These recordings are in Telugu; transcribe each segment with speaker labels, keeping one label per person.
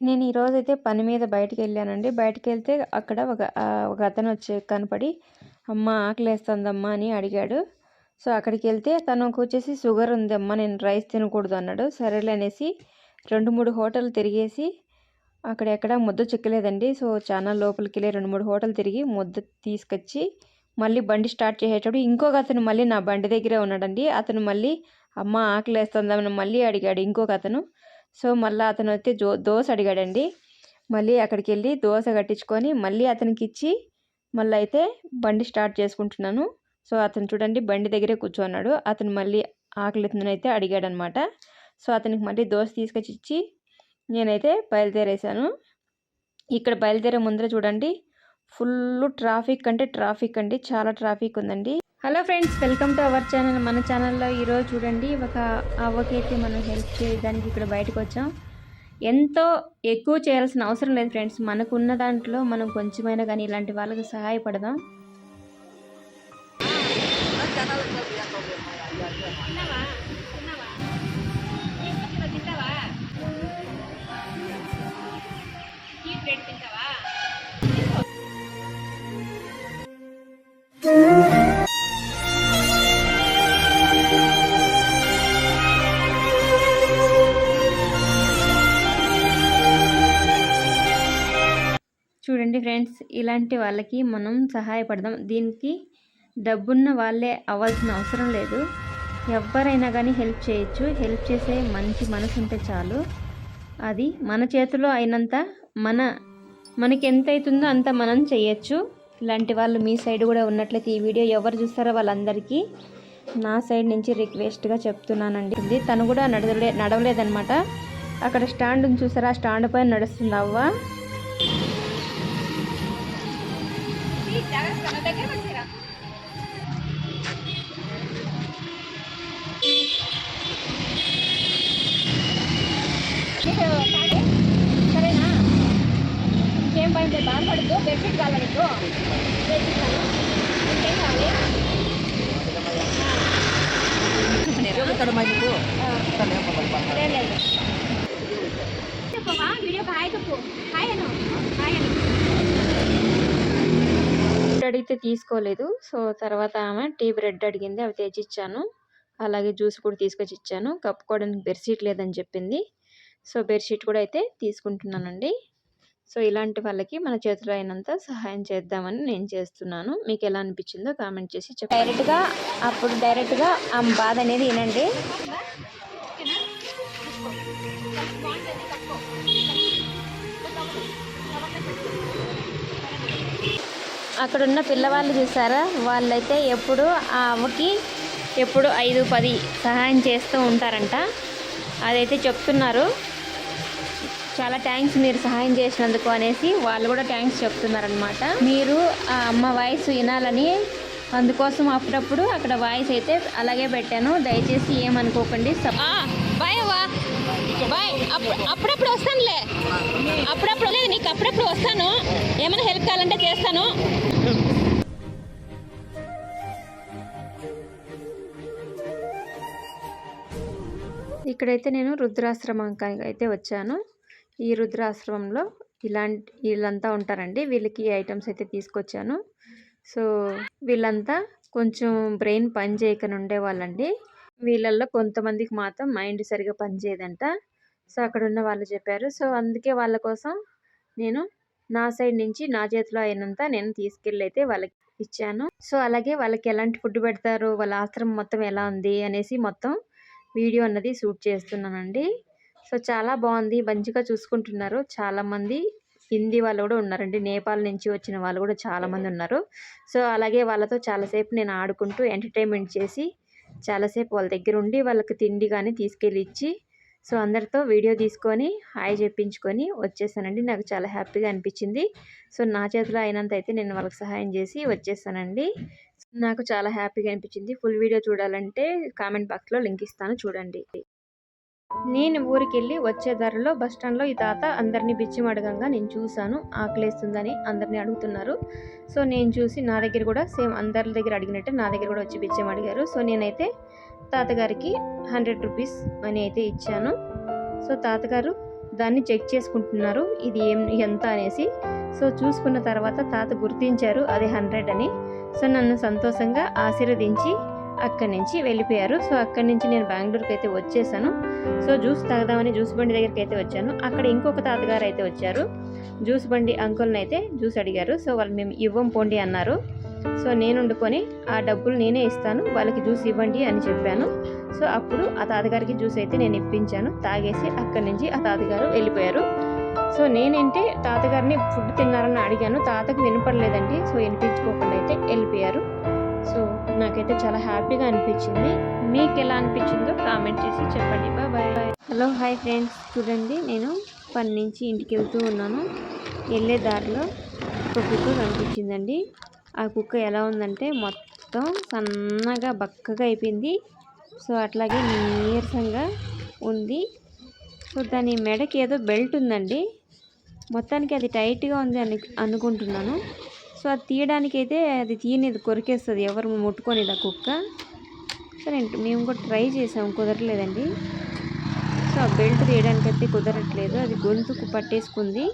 Speaker 1: నేను ఈరోజైతే పని మీద బయటికి వెళ్ళానండి బయటకు వెళ్తే అక్కడ ఒక ఒక అతను వచ్చి కనపడి అమ్మ ఆకలేస్తుందమ్మా అని అడిగాడు. సో అక్కడికి వెళ్తే తనకు వచ్చేసి షుగర్ ఉందమ్మా నేను రైస్ తినకూడదు అన్నాడు. సరేలే అనేసి రెండు మూడు హోటల్ తిరిగేసి అక్కడ ఎక్కడ ముద్ద చిక్కలేదండి. సో చాలా లోపలికి వెళ్ళి రెండు మూడు హోటల్ తిరిగి ముద్ద తీసుకొచ్చి మళ్ళీ బండి స్టార్ట్ చేసేటప్పుడు ఇంకొక అతను మళ్ళీ నా బండి దగ్గరే ఉన్నాడండి. అతను మళ్ళీ అమ్మ ఆకలి మళ్ళీ అడిగాడు ఇంకొక అతను. సో మళ్ళీ అతను వచ్చి జో దోశ అడిగాడండి. మళ్ళీ అక్కడికి వెళ్ళి దోశ కట్టించుకొని మళ్ళీ అతనికి ఇచ్చి మళ్ళీ అయితే బండి స్టార్ట్ చేసుకుంటున్నాను. సో అతను చూడండి బండి దగ్గరే కూర్చున్నాడు. అతను మళ్ళీ ఆకలితుందని అయితే అడిగాడనమాట. సో అతనికి మళ్ళీ దోశ తీసుకొచ్చి ఇచ్చి నేనైతే బయలుదేరేసాను ఇక్కడ బయలుదేరే ముందర చూడండి ఫుల్ ట్రాఫిక్ అంటే ట్రాఫిక్ అండి. చాలా ట్రాఫిక్ ఉందండి. Hello friends welcome to our channel. మన ఛానల్లో ఈరోజు చూడండి ఒక అవ్వకైతే మనం హెల్ప్ చేయడానికి ఇక్కడ బయటకు వచ్చాం. ఎంతో ఎక్కువ చేయాల్సిన అవసరం లేదు ఫ్రెండ్స్. మనకున్న దాంట్లో మనం కొంచెమైనా కానీ ఇలాంటి వాళ్ళకి సహాయపడదాం. ఇలాంటి వాళ్ళకి మనం సహాయపడదాం. దీనికి డబ్బున్న వాళ్ళే అవ్వాల్సిన అవసరం లేదు. ఎవరైనా కానీ హెల్ప్ చేయొచ్చు. హెల్ప్ చేసే మంచి మనసు ఉంటే చాలు. అది మన చేతిలో అయినంత మన మనకి ఎంత అవుతుందో అంత మనం చేయొచ్చు. ఇలాంటి వాళ్ళు మీ సైడ్ కూడా ఉన్నట్లయితే ఈ వీడియో ఎవరు చూస్తారో వాళ్ళందరికీ నా సైడ్ నుంచి రిక్వెస్ట్గా చెప్తున్నానండి. తను కూడా నడవలే నడవలేదనమాట అక్కడ స్టాండ్ చూసారా? ఆ స్టాండ్ పైన నడుస్తుంది అవ్వ. సరేనా ఇంకేం పని బాధపడద్దు బెడ్షీట్ కావాలి నీకు చేసిస్తాను ఇంకేం కావాలి సరే లేదు చెప్పవా వీడియోకి హాయ్ చెప్పు హాయ్ అను హాయ్ అను అడిగితే తీసుకోలేదు. సో తర్వాత ఆమె టీ బ్రెడ్ అడిగింది. అవి తెచ్చిచ్చాను. అలాగే జ్యూస్ కూడా తీసుకొచ్చి ఇచ్చాను కప్పుకోవడానికి బెడ్షీట్ లేదని చెప్పింది. సో బెడ్షీట్ కూడా అయితే తీసుకుంటున్నానండి. సో ఇలాంటి వాళ్ళకి మన చేతిలో అయినంత సహాయం చేద్దామని నేను చేస్తున్నాను. మీకు ఎలా అనిపించిందో కామెంట్ చేసి చెప్పండి. డైరెక్ట్గా అప్పుడు డైరెక్ట్గా ఆ బాధ అనేది వినండి. అక్కడున్న పిల్లవాళ్ళు చూసారా? వాళ్ళైతే ఎప్పుడు ఆ అవ్వకి ఎప్పుడు ఐదు పది సహాయం చేస్తూ ఉంటారంట. అదైతే చెప్తున్నారు. చాలా థ్యాంక్స్ మీరు సహాయం చేసినందుకు అనేసి వాళ్ళు కూడా థ్యాంక్స్ చెప్తున్నారనమాట మీరు ఆ అమ్మ వాయిస్ వినాలని అందుకోసం అప్పుడప్పుడు అక్కడ వాయిస్ అయితే అలాగే పెట్టాను. దయచేసి ఏమనుకోకండి. బాయ్ బాయ్ అప్పుడప్పుడు వస్తానులే. అప్పుడప్పుడు లేదు నీకు అప్పుడప్పుడు వస్తాను. ఏమైనా హెల్ప్ కావాలంటే చేస్తాను. ఇక్కడైతే నేను రుద్రాశ్రమానికి అయితే వచ్చాను. ఈ రుద్రాశ్రమంలో ఇలాంటి వీళ్ళంతా ఉంటారండి. వీళ్ళకి ఐటమ్స్ అయితే తీసుకొచ్చాను. సో వీళ్ళంతా కొంచెం బ్రెయిన్ పని చేయకుండా ఉండేవాళ్ళండి వీళ్ళల్లో కొంతమందికి మాత్రం మైండ్ సరిగా పనిచేయదంట సో అక్కడ ఉన్న వాళ్ళు చెప్పారు. సో అందుకే వాళ్ళ కోసం నేను నా సైడ్ నుంచి నా చేతిలో అయినంత నేను తీసుకెళ్ళి అయితే వాళ్ళకి ఇచ్చాను. సో అలాగే వాళ్ళకి ఎలాంటి ఫుడ్ పెడతారు వాళ్ళ ఆశ్రమం మొత్తం ఎలా ఉంది అనేసి మొత్తం వీడియో అన్నది షూట్ చేస్తున్నానండి. సో చాలా బాగుంది. మంచిగా చూసుకుంటున్నారు. చాలామంది హిందీ వాళ్ళు కూడా ఉన్నారండి. నేపాల్ నుంచి వచ్చిన వాళ్ళు కూడా చాలామంది ఉన్నారు. సో అలాగే వాళ్ళతో చాలాసేపు నేను ఆడుకుంటూ ఎంటర్టైన్మెంట్ చేసి చాలాసేపు వాళ్ళ దగ్గర ఉండి వాళ్ళకి తిండి కానీ తీసుకెళ్ళి ఇచ్చి సో అందరితో వీడియో తీసుకొని హాయ్ చెప్పించుకొని వచ్చేసానండి. నాకు చాలా హ్యాపీగా అనిపించింది. సో నా చేతిలో అయినంత అయితే నేను వాళ్ళకి సహాయం చేసి వచ్చేసానండి. నాకు చాలా హ్యాపీగా అనిపించింది. ఫుల్ వీడియో చూడాలంటే కామెంట్ బాక్స్లో లింక్ ఇస్తాను చూడండి. నేను ఊరికెళ్ళి వచ్చే దారిలో బస్టాండ్లో ఈ తాత అందరినీ బిచ్చం అడగంగా నేను చూశాను. ఆకలేస్తుందని అందరినీ అడుగుతున్నారు. సో నేను చూసి నా దగ్గర కూడా సేమ్ అందరి దగ్గర అడిగినట్టే నా దగ్గర కూడా వచ్చి బిచ్చం అడిగారు సో నేనైతే తాతగారికి హండ్రెడ్ రూపీస్ మనీ అయితే ఇచ్చాను. సో తాతగారు దాన్ని చెక్ చేసుకుంటున్నారు. ఇది ఏం ఎంత అనేసి. సో చూసుకున్న తర్వాత తాత గుర్తించారు అది హండ్రెడ్ అని. సో నన్ను సంతోషంగా ఆశీర్వదించి అక్కడి నుంచి వెళ్ళిపోయారు. సో అక్కడి నుంచి నేను బెంగళూరుకి అయితే వచ్చేసాను. సో జ్యూస్ తాగదామని జ్యూస్ బండి దగ్గరికి అయితే వచ్చాను. అక్కడ ఇంకొక తాతగారు అయితే వచ్చారు. జ్యూస్ బండి అంకుల్ని అయితే జ్యూస్ అడిగారు. సో వాళ్ళు మేము ఇవ్వం పోండి అన్నారు. సో నేను వండుకొని ఆ డబ్బులు నేనే ఇస్తాను వాళ్ళకి జ్యూస్ ఇవ్వండి అని చెప్పాను. సో అప్పుడు ఆ తాతగారికి జ్యూస్ అయితే నేను ఇప్పించాను. తాగేసి అక్కడి నుంచి ఆ తాతగారు వెళ్ళిపోయారు. సో నేనేంటి తాతగారిని ఫుడ్ తిన్నారని అడిగాను. తాతకు వినపడలేదండి సో వినిపించుకోకుండా అయితే వెళ్ళిపోయారు. సో నాకైతే చాలా హ్యాపీగా అనిపించింది. మీకు ఎలా అనిపించిందో కామెంట్ చేసి చెప్పండి. Bye hello hi friends. చూడండి నేను పని నుంచి ఇంటికి వెళ్తూ ఉన్నాను. వెళ్ళే దారిలో ఒక కుక్కర్ కనిపించిందండి. ఆ కుక్క ఎలా ఉందంటే మొత్తం సన్నగా బక్కగా అయిపోయింది. సో అట్లాగే నీరసంగా ఉంది. సో దాని మెడకి ఏదో బెల్ట్ ఉందండి. మొత్తానికి అది టైట్గా ఉంది అని అనుకుంటున్నాను. సో అది తీయడానికి అయితే అది తీయనిది కొరికేస్తుంది. ఎవరు ముట్టుకోనిది ఆ కుక్క. సరే మేము కూడా ట్రై చేసాము కుదరలేదండి. సో ఆ బెల్ట్ తీయడానికి అయితే కుదరట్లేదు. అది గొంతుకు పట్టేసుకుంది.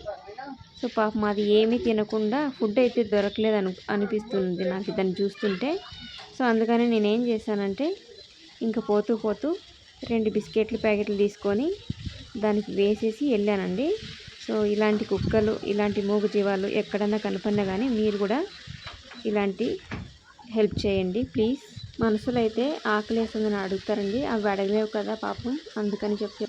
Speaker 1: సో పాపం అది ఏమీ తినకుండా ఫుడ్ అయితే దొరకలేదు అను అనిపిస్తుంది నాకు దాన్ని చూస్తుంటే. సో అందుకని నేనేం చేశానంటే ఇంకా పోతూ పోతూ రెండు బిస్కెట్లు ప్యాకెట్లు తీసుకొని దానికి వేసేసి వెళ్ళానండి. సో ఇలాంటి కుక్కలు ఇలాంటి మూగజీవాలు ఎక్కడన్నా కనపడినా కానీ మీరు కూడా ఇలాంటి హెల్ప్ చేయండి ప్లీజ్. మనసులో అయితే ఆకలేస్తుందని అడుగుతారండి. అవి అడగలేవు కదా పాపం అందుకని చెప్పి